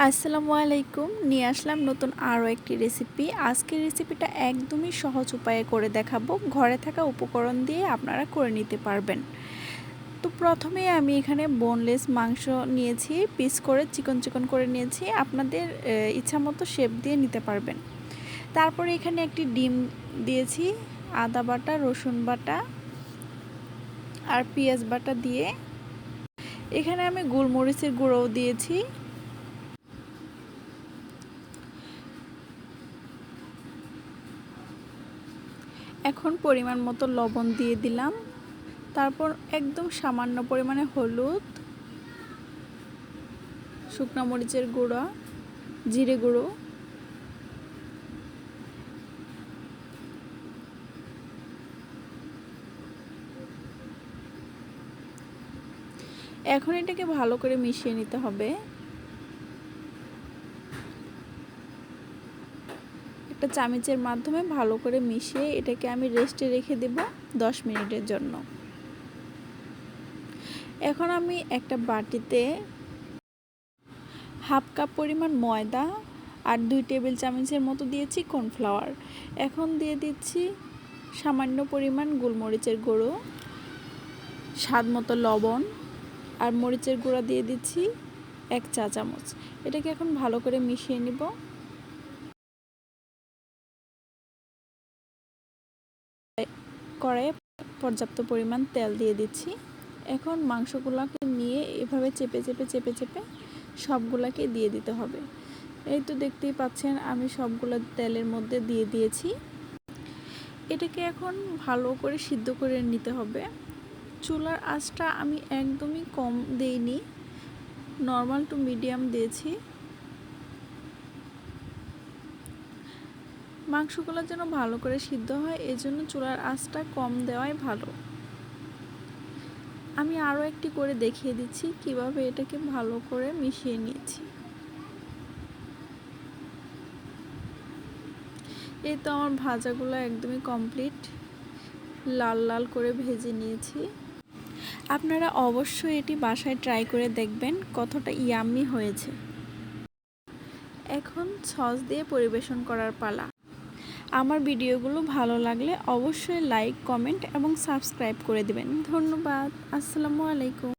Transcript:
আসসালামু আলাইকুম। নিয়ে আসলাম নতুন আরও একটি রেসিপি। আজকের রেসিপিটা একদমই সহজ উপায়ে করে দেখাবো। ঘরে থাকা উপকরণ দিয়ে আপনারা করে নিতে পারবেন। তো প্রথমে আমি এখানে বোনলেস মাংস নিয়েছি পিস করে চিকন চিকন করে নিয়েছি। আপনাদের ইচ্ছা মতো শেপ দিয়ে নিতে পারবেন। তারপরে এখানে একটি ডিম দিয়েছি, আদা বাটা, রসুন বাটা আর পেঁয়াজ বাটা দিয়ে। এখানে আমি গোলমরিচের গুঁড়োও দিয়েছি। এখন পরিমাণ মতো লবণ দিয়ে দিলাম। তারপর একদম সামান্য পরিমাণে হলুদ, শুকনো মরিচের গুঁড়া, জিরে গুঁড়ো, এখন এটাকে ভালো করে মিশিয়ে নিতে হবে। একটা চামিচের মাধ্যমে ভালো করে মিশিয়ে এটাকে আমি রেস্টে রেখে দেব দশ মিনিটের জন্য। এখন আমি একটা বাটিতে হাফ কাপ পরিমাণ ময়দা আর দুই টেবিল চামচের মতো দিয়েছি কর্নফ্লাওয়ার। এখন দিয়ে দিচ্ছি সামান্য পরিমাণ গোলমরিচের গুঁড়ো, স্বাদ মতো লবণ আর মরিচের গুঁড়া দিয়ে দিচ্ছি এক চা চামচ। এটাকে এখন ভালো করে মিশিয়ে নিব। কড়াইয়ে পর্যাপ্ত পরিমাণ তেল দিয়ে দিচ্ছি। এখন মাংসগুলোকে নিয়ে এভাবে চেপে চেপে চেপে চেপে সবগুলোকে দিয়ে দিতে হবে। এই তো দেখতেই পাচ্ছেন, আমি সবগুলো তেলের মধ্যে দিয়ে দিয়েছি। এটাকে এখন ভালো করে সিদ্ধ করে নিতে হবে। চুলার আঁচটা আমি একদমই কম দেইনি, নর্মাল টু মিডিয়াম দিয়েছি। মাংসগুলো যেন ভালো করে সিদ্ধ হয়, এজন্য চুলার আঁচটা কম দেওয়াই ভালো। আমি আরও একটি করে দেখিয়ে দিচ্ছি, কীভাবে এটাকে ভালো করে মিশিয়ে নিয়েছি। এই তো আমার ভাজাগুলো একদমই কমপ্লিট। লাল লাল করে ভেজে নিয়েছি। আপনারা অবশ্যই এটি বাসায় ট্রাই করে দেখবেন, কতটা ইয়াম্মি হয়েছে। এখন সস দিয়ে পরিবেশন করার পালা। আমার ভিডিওগুলো ভালো লাগলে অবশ্যই লাইক কমেন্ট এবং সাবস্ক্রাইব করে দেবেন। ধন্যবাদ। আসসালামু আলাইকুম।